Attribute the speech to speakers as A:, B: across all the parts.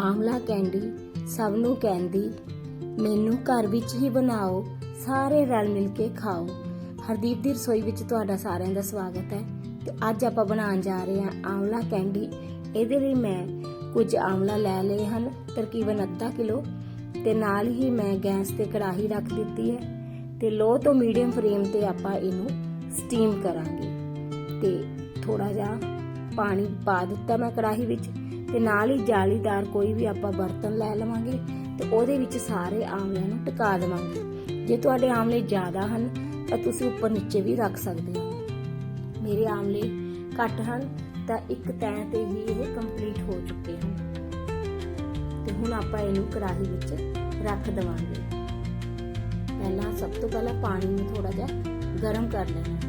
A: ਆਮਲਾ candy ਸਭ ਨੂੰ ਕਹਿੰਦੀ ਮੈਨੂੰ ਘਰ ਵਿੱਚ ਹੀ ਬਣਾਓ, ਸਾਰੇ ਰਲ ਮਿਲ ਕੇ ਖਾਓ। ਹਰਦੀਪ ਦੀ ਰਸੋਈ ਵਿੱਚ ਤੁਹਾਡਾ ਸਾਰਿਆਂ ਦਾ ਸਵਾਗਤ ਹੈ ਤੇ ਅੱਜ ਆਪਾਂ ਬਣਾਉਣ ਜਾ ਰਹੇ ਹਾਂ ਆਮਲਾ ਕੈਂਡੀ। ਇਹਦੇ ਲਈ ਮੈਂ ਕੁਝ ਆਮਲਾ ਲੈ ਲਏ ਹਨ, ਤਕਰੀਬਨ ਅੱਧਾ ਕਿਲੋ, ਤੇ ਨਾਲ ਹੀ ਮੈਂ ਗੈਸ ਤੇ ਕੜਾਹੀ ਰੱਖ ਦਿੱਤੀ ਹੈ ਤੇ ਲੋ ਤੋਂ ਮੀਡੀਅਮ ਫਲੇਮ ਤੇ ਆਪਾਂ ਇਹਨੂੰ ਸਟੀਮ ਕਰਾਂਗੇ। ਤੇ ਥੋੜਾ ਜਿਹਾ ਪਾਣੀ ਪਾ ਦਿੱਤਾ ਮੈਂ ਕੜਾਹੀ ਵਿੱਚ। ਤੇ ਨਾਲ ਹੀ ਜਾਲੀਦਾਰ ਕੋਈ ਵੀ ਆਪਾਂ ਬਰਤਨ ਲੈ ਲਵਾਂਗੇ ਤੇ ਉਹਦੇ ਵਿੱਚ ਸਾਰੇ ਆਮਲਿਆਂ ਨੂੰ ਟਿਕਾ ਦੇਵਾਂਗੇ। ਜੇ ਤੁਹਾਡੇ ਆਮਲੇ ਜ਼ਿਆਦਾ ਹਨ, ਤਾਂ ਤੁਸੀਂ ਉੱਪਰ ਨੀਚੇ ਵੀ ਰੱਖ ਸਕਦੇ ਹੋ। ਮੇਰੇ ਆਮਲੇ ਘੱਟ ਹਨ, ਤਾਂ ਇੱਕ ਤੈਂ ਤੇ ਹੀ ਇਹ ਕੰਪਲੀਟ ਹੋ ਚੁੱਕੇ ਹਨ। ਤੇ ਹੁਣ ਆਪਾਂ ਇਹਨੂੰ ਕੜਾਹੀ ਵਿੱਚ ਰੱਖ ਦੇਵਾਂਗੇ। ਪਹਿਲਾਂ ਸਭ ਤੋਂ ਪਹਿਲਾਂ ਪਾਣੀ ਨੂੰ ਥੋੜਾ ਜਿਹਾ ਗਰਮ ਕਰ ਲੈਣਾ।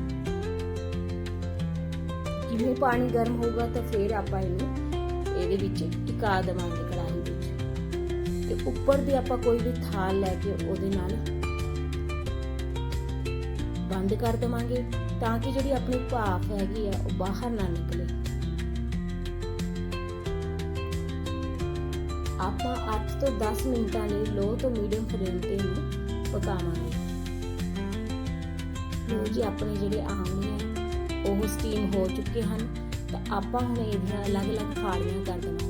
A: ਜਿਵੇਂ ਪਾਣੀ ਗਰਮ ਹੋਊਗਾ ਤਾਂ ਫਿਰ ਆਪਾਂ ਇਹਨੂੰ ਇਹਦੇ ਵਿੱਚ ਟਿਕਾ ਦੇਵਾਂਗੇ ਕੜਾਹੀ ਵਿੱਚ। ਤੇ ਉੱਪਰ ਦੀ ਆਪਾਂ ਕੋਈ ਵੀ ਥਾਲ ਲੈ ਕੇ ਉਹਦੇ ਨਾਲ ਬੰਦ ਕਰ ਦੇਵਾਂਗੇ ਤਾਂ ਕਿ ਜਿਹੜੀ ਆਪਣੀ ਭਾਫ ਹੈਗੀ ਆ, ਉਹ ਬਾਹਰ ਨਾ ਨਿਕਲੇ। ਆਪਾਂ 8 ਤੋਂ 10 ਮਿੰਟਾਂ ਲਈ ਲੋ ਤੋਂ ਮੀਡੀਅਮ ਫਲੇਮ ਤੇ ਇਹਨੂੰ ਪਕਾਵਾਂਗੇ। ਲੋ ਜੀ, ਆਪਣੇ ਜਿਹੜੇ ਆਮਲੇ ਆ ਉਹ ਸਟੀਮ ਹੋ ਚੁੱਕੇ ਹਨ। ਤਾਂ ਆਪਾਂ ਹੁਣ ਇਹਦੀਆਂ ਅਲੱਗ-ਅਲੱਗ ਫਾੜੀਆਂ ਕਰ ਦੇਵਾਂਗੇ।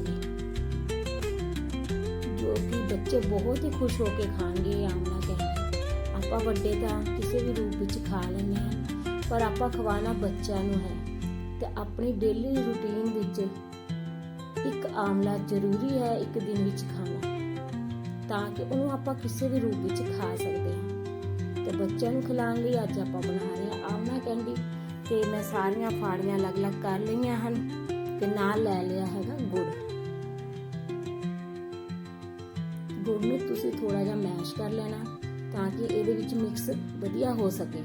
A: ਜੋ ਕਿ ਬੱਚੇ ਬਹੁਤ ਹੀ ਖੁਸ਼ ਹੋ ਕੇ ਖਾਣਗੇ ਆਮਲਾ ਕਹਿੰਦੇ ਆਪਾਂ ਵੱਡੇ ਤਾਂ ਕਿਸੇ ਵੀ ਰੂਪ ਵਿੱਚ ਖਾ ਲੈਂਦੇ ਹਾਂ, ਪਰ ਆਪਾਂ ਖਵਾਣਾ ਬੱਚਿਆਂ ਨੂੰ ਹੈ। ਤੇ ਆਪਣੀ ਡੇਲੀ ਰੁਟੀਨ ਵਿੱਚ ਇੱਕ ਆਮਲਾ ਜ਼ਰੂਰੀ ਹੈ ਇੱਕ ਦਿਨ ਵਿੱਚ ਖਾਣਾ, ਤਾਂ ਕਿ ਉਹਨੂੰ ਆਪਾਂ ਕਿਸੇ ਵੀ ਰੂਪ ਵਿੱਚ ਖਾ ਸਕਦੇ ਹਾਂ। ਤੇ ਬੱਚਿਆਂ ਨੂੰ ਖਿਲਾਉਣ ਲਈ ਅੱਜ ਆਪਾਂ ਬਣਾ ਰਹੇ ਹਾਂ ਆਮਲਾ ਕੈਂਡੀ। ਤੇ ਮੈਂ ਸਾਰੀਆਂ ਫਾੜੀਆਂ ਅਲੱਗ-ਅਲੱਗ ਕਰ ਲਈਆਂ ਹਨ ਤੇ ਨਾਲ ਲੈ ਲਿਆ ਹੈਗਾ ਗੁੜ। ਗੁੜ ਨੂੰ ਤੁਸੀਂ ਥੋੜਾ ਜਿਹਾ ਮੈਸ਼ ਕਰ ਲੈਣਾ ਤਾਂ ਕਿ ਇਹਦੇ ਵਿੱਚ ਮਿਕਸ ਵਧੀਆ ਹੋ ਸਕੇ।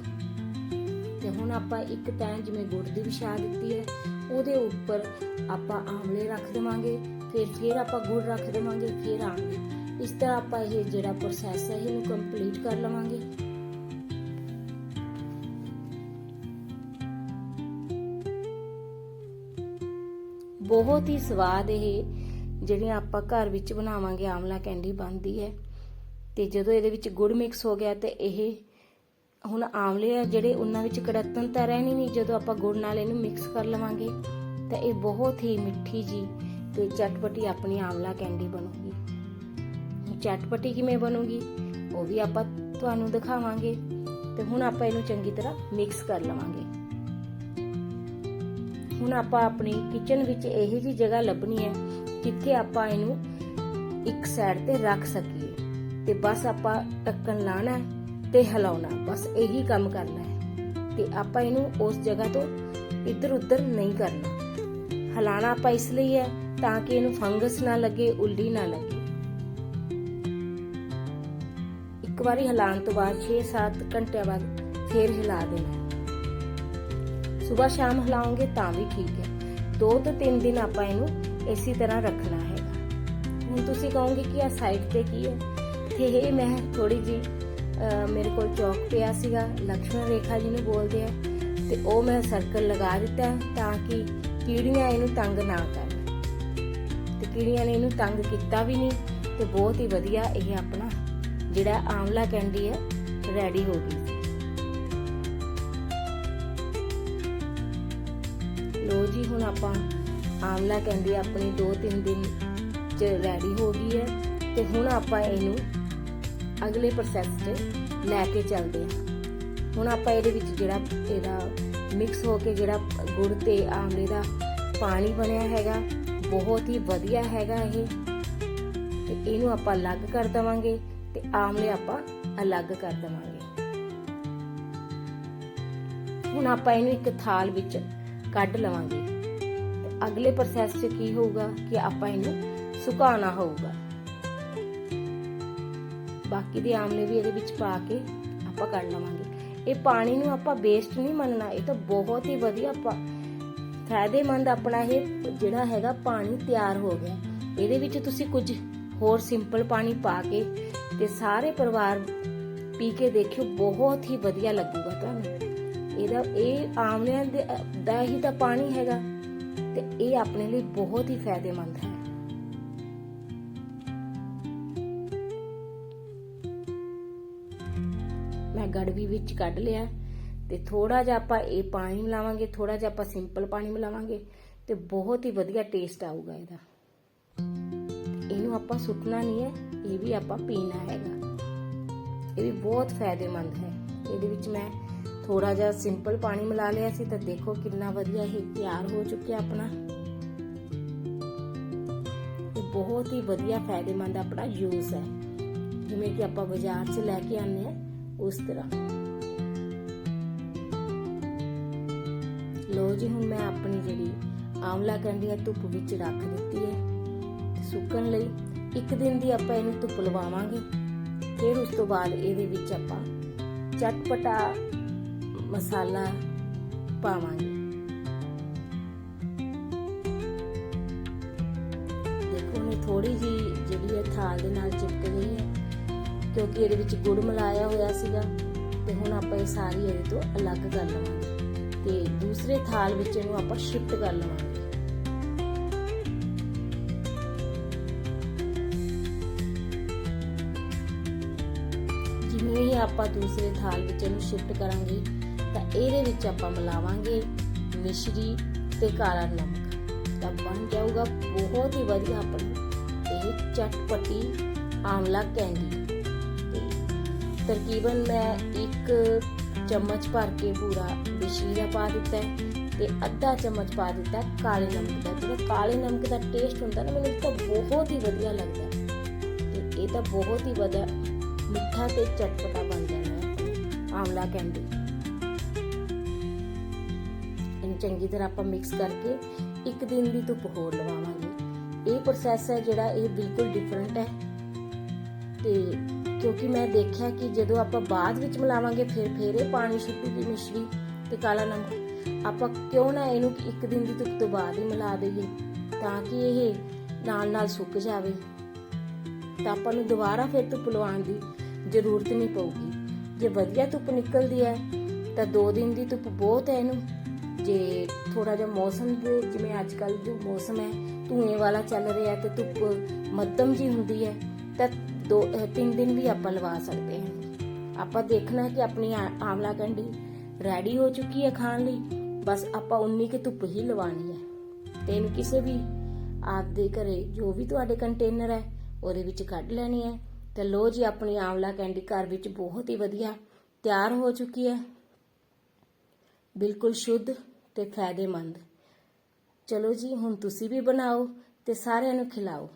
A: ਤੇ ਹੁਣ ਆਪਾਂ ਇੱਕ ਤੈਂ ਜਿਵੇਂ ਗੁੜ ਦੀ ਵਿਛਾ ਦਿੱਤੀ ਹੈ, ਉਹਦੇ ਉੱਪਰ ਆਪਾਂ ਆਮਲੇ ਰੱਖ ਦੇਵਾਂਗੇ, ਫਿਰ ਫਿਰ ਆਪਾਂ ਗੁੜ ਰੱਖ ਦੇਵਾਂਗੇ, ਫਿਰ ਆਮਲੇ। ਇਸ ਤਰ੍ਹਾਂ ਆਪਾਂ ਇਹ ਜਿਹੜਾ ਪ੍ਰੋਸੈਸ ਹੈ, ਇਹਨੂੰ ਕੰਪਲੀਟ ਕਰ ਲਵਾਂਗੇ। ਬਹੁਤ ਹੀ ਸਵਾਦ ਇਹ ਜਿਹੜੀਆਂ ਆਪਾਂ ਘਰ ਵਿੱਚ ਬਣਾਵਾਂਗੇ ਆਮਲਾ ਕੈਂਡੀ ਬਣਦੀ ਹੈ। ਤੇ ਜਦੋਂ ਇਹਦੇ ਵਿੱਚ ਗੁੜ ਮਿਕਸ ਹੋ ਗਿਆ ਤੇ ਇਹ ਹੁਣ ਆਮਲੇ ਆ ਜਿਹੜੇ ਉਹਨਾਂ ਵਿੱਚ ਕੜਤਨ ਤਾਂ ਰਹਿਣੀ ਨਹੀਂ, ਜਦੋਂ ਆਪਾਂ ਗੁੜ ਨਾਲ ਇਹਨੂੰ ਮਿਕਸ ਕਰ ਲਵਾਂਗੇ ਤਾਂ ਇਹ ਬਹੁਤ ਹੀ ਮਿੱਠੀ ਜੀ ਤੇ ਚਟਪਟੀ ਆਪਣੀ ਆਮਲਾ ਕੈਂਡੀ ਬਣੂਗੀ। ਚਟਪਟੀ ਕਿਵੇਂ ਬਣੂਗੀ ਉਹ ਵੀ ਆਪਾਂ ਤੁਹਾਨੂੰ ਦਿਖਾਵਾਂਗੇ ਤੇ ਹੁਣ ਆਪਾਂ ਇਹਨੂੰ ਚੰਗੀ ਤਰ੍ਹਾਂ ਮਿਕਸ ਕਰ ਲਵਾਂਗੇ। ਹੁਣ ਆਪਾਂ ਆਪਣੀ ਕਿਚਨ ਵਿੱਚ ਇਹੋ ਜੀ ਜਗ੍ਹਾ ਲੱਭਣੀ ਹੈ ਜਿੱਥੇ ਆਪਾਂ ਇਹਨੂੰ ਇੱਕ ਸਾਈਡ ਤੇ ਰੱਖ ਸਕੀਏ ਤੇ ਬਸ ਆਪਾਂ ਢੱਕਣ ਲਾਣਾ ਤੇ ਹਿਲਾਉਣਾ ਬਸ ਇਹੀ ਕੰਮ ਕਰਨਾ ਹੈ ਤੇ ਆਪਾਂ ਇਹਨੂੰ ਉਸ ਜਗ੍ਹਾ ਤੋਂ ਇੱਧਰ ਉੱਧਰ ਨਹੀਂ ਕਰਨਾ। ਹਿਲਾਣਾ ਆਪਾਂ ਇਸ ਲਈ ਹੈ ਤਾਂ ਕਿ ਇਹਨੂੰ ਫੰਗਸ ਨਾ ਲੱਗੇ ਉਲਟੀ ਨਾ ਲੱਗੇ। ਇੱਕ ਵਾਰੀ ਹਿਲਾਉਣ ਤੋਂ ਬਾਅਦ 6-7 ਘੰਟਿਆਂ ਬਾਅਦ ਫੇਰ ਹਿਲਾ ਦੇਣਾ ਸਵੇਰ ਸ਼ਾਮ ਹਿਲਾਉਂਗੇ ਤਾਂ ਵੀ ਠੀਕ ਹੈ। 2 ਤੋਂ 3 ਦਿਨ ਆਪਾਂ ਇਹਨੂੰ ਇਸੇ ਤਰ੍ਹਾਂ ਰੱਖਣਾ ਹੈਗਾ। ਹੁਣ ਤੁਸੀਂ ਕਹੋਗੇ ਕਿ ਆ ਸਾਈਡ ਤੇ ਕੀ ਹੈ? ਤੇ ਇਹ ਮੈਂ ਥੋੜੀ ਜੀ ਮੇਰੇ ਕੋਲ ਚੌਕ ਪਿਆ ਸੀਗਾ, ਲਕਸ਼ਮਣ ਰੇਖਾ ਜੀ ਨੂੰ ਬੋਲਦੇ ਆ। ਤੇ ਉਹ ਮੈਂ ਸਰਕਲ ਲਗਾ ਦਿੱਤਾ ਤਾਂ ਕਿ ਕੀੜੀਆਂ ਇਹਨੂੰ ਤੰਗ ਨਾ ਕਰਨ। ਤੇ ਕੀੜੀਆਂ ਨੇ ਇਹਨੂੰ ਤੰਗ ਕੀਤਾ ਵੀ ਨਹੀਂ ਤੇ ਬਹੁਤ ਹੀ ਵਧੀਆ ਇਹ ਆਪਣਾ ਜਿਹੜਾ ਆਮਲਾ ਕੈਂਡੀ ਹੈ ਰੈਡੀ ਹੋ ਗਈ ਜੀ, ਹੁਣ ਆਪਾਂ ਆਮਲਾ ਕੈਂਡੀ ਆਪਣੀ 2-3 ਦਿਨ ਚ ਰੈਡੀ ਹੋ ਗਈ ਹੈ ਤੇ ਹੁਣ ਆਪਾਂ ਇਹਨੂੰ ਅਗਲੇ ਪ੍ਰੋਸੈਸ 'ਚ ਲੈ ਕੇ ਚੱਲਦੇ ਹਾਂ। ਹੁਣ ਆਪਾਂ ਇਹਦੇ ਵਿੱਚ ਜਿਹੜਾ ਇਹਦਾ ਮਿਕਸ ਹੋ ਕੇ ਜਿਹੜਾ ਗੁੜ ਤੇ ਆਮਲੇ ਦਾ ਪਾਣੀ ਬਣਿਆ ਹੈਗਾ, ਬਹੁਤ ਹੀ ਵਧੀਆ ਹੈਗਾ ਇਹ। ਤੇ ਇਹਨੂੰ ਆਪਾਂ ਅਲੱਗ ਕਰ ਦਵਾਂਗੇ ਤੇ ਆਮਲੇ ਆਪਾਂ ਅਲੱਗ ਕਰ ਦਵਾਂਗੇ। ਹੁਣ ਆਪਾਂ ਇਹਨੂੰ ਇੱਕ ਥਾਲ ਵਿੱਚ ਕੱਢ ਲਵਾਂਗੇ। ਅਗਲੇ ਪ੍ਰੋਸੈਸ 'ਚ ਕੀ ਹੋਊਗਾ ਕਿ ਆਪਾਂ ਇਹਨੂੰ ਸੁਕਾਉਣਾ ਹੋਊਗਾ। ਬਾਕੀ ਦੇ ਆਮਲੇ ਵੀ ਇਹਦੇ ਵਿੱਚ ਪਾ ਕੇ ਆਪਾਂ ਕੱਢ ਲਵਾਂਗੇ। ਇਹ ਪਾਣੀ ਨੂੰ ਆਪਾਂ ਵੇਸਟ ਨਹੀਂ ਮੰਨਣਾ, ਇਹ ਤਾਂ ਬਹੁਤ ਹੀ ਵਧੀਆ ਫਾਇਦੇਮੰਦ ਆਪਣਾ ਇਹ ਜਿਹੜਾ ਹੈਗਾ ਪਾਣੀ ਤਿਆਰ ਹੋ ਗਿਆ। ਇਹਦੇ ਵਿੱਚ ਤੁਸੀਂ ਕੁਝ ਹੋਰ ਸਿੰਪਲ ਪਾਣੀ ਪਾ ਕੇ ਤੇ ਸਾਰੇ ਪਰਿਵਾਰ ਪੀ ਕੇ ਦੇਖਿਓ, ਬਹੁਤ ਹੀ ਵਧੀਆ ਲੱਗੂਗਾ ਤੁਹਾਨੂੰ। ਇਹਦਾ ਇਹ ਆਮਲਿਆਂ ਦੇ ਦਾ ਹੀ ਤਾਂ ਪਾਣੀ ਹੈਗਾ ਤੇ ਇਹ ਆਪਣੇ ਲਈ ਬਹੁਤ ਹੀ ਫਾਇਦੇਮੰਦ ਹੈ। ਮੈਂ ਗੜਵੀ ਵਿੱਚ ਕੱਢ ਲਿਆ ਤੇ ਥੋੜਾ ਜਿਹਾ ਆਪਾਂ ਇਹ ਪਾਣੀ ਮਿਲਾਵਾਂਗੇ ਥੋੜਾ ਜਿਹਾ ਆਪਾਂ ਸਿੰਪਲ ਪਾਣੀ ਮਿਲਾਵਾਂਗੇ ਤੇ ਬਹੁਤ ਹੀ ਵਧੀਆ ਟੇਸਟ ਆਊਗਾ ਇਹਦਾ। ਇਹਨੂੰ ਆਪਾਂ ਸੁੱਟਣਾ ਨਹੀਂ ਹੈ, ਇਹ ਵੀ ਆਪਾਂ ਪੀਣਾ ਹੈਗਾ। ਇਹ ਵੀ ਬਹੁਤ ਫਾਇਦੇਮੰਦ ਹੈ। ਇਹਦੇ ਵਿੱਚ ਮੈਂ ਥੋੜਾ ਜਿਹਾ ਸਿੰਪਲ ਪਾਣੀ ਮਿਲਾ ਲਿਆ ਸੀ ਤਾਂ ਦੇਖੋ ਕਿੰਨਾ ਵਧੀਆ ਇਹ ਤਿਆਰ ਹੋ ਚੁੱਕਿਆ ਆਪਣਾ। ਇਹ ਬਹੁਤ ਹੀ ਵਧੀਆ ਫਾਇਦੇਮੰਦ ਆਪਣਾ ਜੂਸ ਹੈ। ਜਿਵੇਂ ਕਿ ਆਪਾਂ ਬਾਜ਼ਾਰ 'ਚ ਲੈ ਕੇ ਆਉਂਦੇ ਆ ਉਸ ਤਰ੍ਹਾਂ। ਲੋ ਜੀ, ਹੁਣ ਮੈਂ ਆਪਣੀ ਜਿਹੜੀ ਆਮਲਾ ਕੰਡੀਆਂ ਧੁੱਪ ਵਿੱਚ ਰੱਖ ਦਿੱਤੀ ਹੈ। ਸੁੱਕਣ ਲਈ ਇੱਕ ਦਿਨ ਦੀ ਆਪਾਂ ਇਹਨੂੰ ਧੁੱਪ ਲਵਾਵਾਂਗੇ। ਫਿਰ ਉਸ ਤੋਂ ਬਾਅਦ ਇਹਦੇ ਵਿੱਚ ਆਪਾਂ ਚਟਪਟਾ ਮਸਾਲਾ ਪਾਵਾਂਗੇ ਦੇਖੋ ਨੇ ਥੋੜੀ ਜੀ ਜਿਹੜੀ ਹੈ ਥਾਲ ਦੇ ਨਾਲ ਚਿਪਕ ਗਈ ਹੈ, ਕਿਉਂਕਿ ਇਹਦੇ ਵਿੱਚ ਗੁੜ ਮਿਲਾਇਆ ਹੋਇਆ ਸੀਗਾ, ਤੇ ਹੁਣ ਆਪਾਂ ਇਹ ਸਾਰੀ ਇਹਦੇ ਤੋਂ ਅਲੱਗ ਕਰ ਲਵਾਂਗੇ। ਤੇ ਦੂਸਰੇ ਥਾਲ ਵਿੱਚ ਇਹਨੂੰ ਆਪਾਂ ਸ਼ਿਫਟ ਕਰ ਲਵਾਂਗੇ। ਜਿਵੇਂ ਹੀ ਆਪਾਂ ਦੂਸਰੇ ਥਾਲ ਵਿੱਚ ਇਹਨੂੰ ਸ਼ਿਫਟ ਕਰਾਂਗੇ ਤਾਂ ਇਹਦੇ ਵਿੱਚ ਆਪਾਂ ਮਿਲਾਵਾਂਗੇ ਮਿਸ਼ਰੀ ਤੇ ਕਾਲਾ ਨਮਕ। ਤਾਂ ਬਣ ਜਾਊਗਾ ਬਹੁਤ ਹੀ ਵਧੀਆ ਆਪਣੀ ਇਹ ਚਟਪਟੀ ਆਮਲਾ ਕੈਂਡੀ। ਤੇ ਤਕਰੀਬਨ ਮੈਂ ਇੱਕ ਚਮਚ ਭਰ ਕੇ ਪੂਰਾ ਮਿਸ਼ਰੀ ਦਾ ਪਾ ਦਿੱਤਾ ਹੈ ਤੇ ਅੱਧਾ ਚਮਚ ਪਾ ਦਿੱਤਾ ਕਾਲੇ ਨਮਕ ਦਾ। ਜਿਹੜਾ ਕਾਲੇ ਨਮਕ ਦਾ ਟੇਸਟ ਹੁੰਦਾ ਨਾ, ਮੈਨੂੰ ਤਾਂ ਬਹੁਤ ਹੀ ਵਧੀਆ ਲੱਗਦਾ ਹੈ। ਤੇ ਇਹ ਤਾਂ ਬਹੁਤ ਹੀ ਵਧੀਆ ਮਿੱਠਾ ਤੇ ਚਟਪਟਾ ਬਣ ਜਾਂਦਾ ਹੈ ਆਮਲਾ ਕੈਂਡੀ। ਚੰਗੀ ਤਰ੍ਹਾਂ ਆਪਾਂ ਮਿਕਸ ਕਰਕੇ ਇੱਕ ਦਿਨ ਦੀ ਧੁੱਪ ਹੋਰ ਲਵਾਵਾਂਗੇ। ਇਹ ਪ੍ਰੋਸੈਸ ਹੈ ਜਿਹੜਾ ਇਹ ਬਿਲਕੁਲ ਡਿਫਰੈਂਟ ਹੈ। ਤੇ ਕਿਉਂਕਿ ਮੈਂ ਦੇਖਿਆ ਕਿ ਜਦੋਂ ਆਪਾਂ ਬਾਅਦ ਵਿੱਚ ਮਿਲਾਵਾਂਗੇ, ਫਿਰ ਫਿਰ ਇਹ ਪਾਣੀ ਛੁੱਟੂਗੀ ਮਿਸ਼ਰੀ ਤੇ ਕਾਲਾ ਨਮਕ। ਆਪਾਂ ਕਿਉਂ ਨਾ ਇਹਨੂੰ ਇੱਕ ਦਿਨ ਦੀ ਧੁੱਪ ਤੋਂ ਬਾਅਦ ਹੀ ਮਿਲਾ ਦੇਈਏ ਤਾਂ ਕਿ ਇਹ ਨਾਲ ਨਾਲ ਸੁੱਕ ਜਾਵੇ। ਤਾਂ ਆਪਾਂ ਨੂੰ ਦੁਬਾਰਾ ਫਿਰ ਧੁੱਪ ਲਵਾਉਣ ਦੀ ਜ਼ਰੂਰਤ ਨਹੀਂ ਪਊਗੀ। ਜੇ ਵਧੀਆ ਧੁੱਪ ਨਿਕਲਦੀ ਹੈ, ਤਾਂ 2 ਦਿਨ ਦੀ ਧੁੱਪ ਬਹੁਤ ਹੈ ਇਹਨੂੰ। ਜੇ ਥੋੜਾ ਜਿਹਾ ਮੌਸਮ ਦੇ ਜਿਵੇਂ ਅੱਜ ਕੱਲ ਜੋ ਮੌਸਮ ਹੈ ਧੂਏ ਵਾਲਾ ਚੱਲ ਰਿਹਾ ਤੇ ਧੁੱਪ ਮੱਧਮ ਜੀ ਹੁੰਦੀ ਹੈ ਤਾਂ ਦੋ ਅਹ ਤਿੰਨ ਦਿਨ ਵੀ ਆਪਾਂ ਲਵਾ ਸਕਦੇ ਹਾਂ ਆਪਾਂ ਦੇਖਣਾ ਕਿ ਆਪਣੀ ਆ- ਆਮਲਾ ਕੰਡੀ ਰੈਡੀ ਹੋ ਚੁੱਕੀ ਹੈ ਖਾਣ ਲਈ ਬਸ ਆਪਾਂ ਉਨੀ ਕਿ ਧੁੱਪ ਹੀ ਲਵਾਣੀ ਹੈ ਤੇ ਇਹਨੂੰ ਕਿਸੇ ਵੀ ਆਪਦੇ ਘਰੇ ਜੋ ਵੀ ਤੁਹਾਡੇ ਕੰਟੇਨਰ ਹੈ ਉਹਦੇ ਵਿੱਚ ਕੱਢ ਲੈਣੀ ਹੈ ਤੇ ਲੋ ਜੀ ਆਪਣੀ ਆਮਲਾ ਕੈਂਡੀ ਘਰ ਵਿੱਚ ਬਹੁਤ ਹੀ ਵਧੀਆ ਤਿਆਰ ਹੋ ਚੁੱਕੀ ਹੈ ਬਿਲਕੁਲ ਸ਼ੁੱਧ ਤੇ ਫਾਇਦੇਮੰਦ। ਚਲੋ ਜੀ ਹੁਣ ਤੁਸੀਂ ਵੀ ਬਣਾਓ ਤੇ ਸਾਰਿਆਂ ਨੂੰ ਖਿਲਾਓ।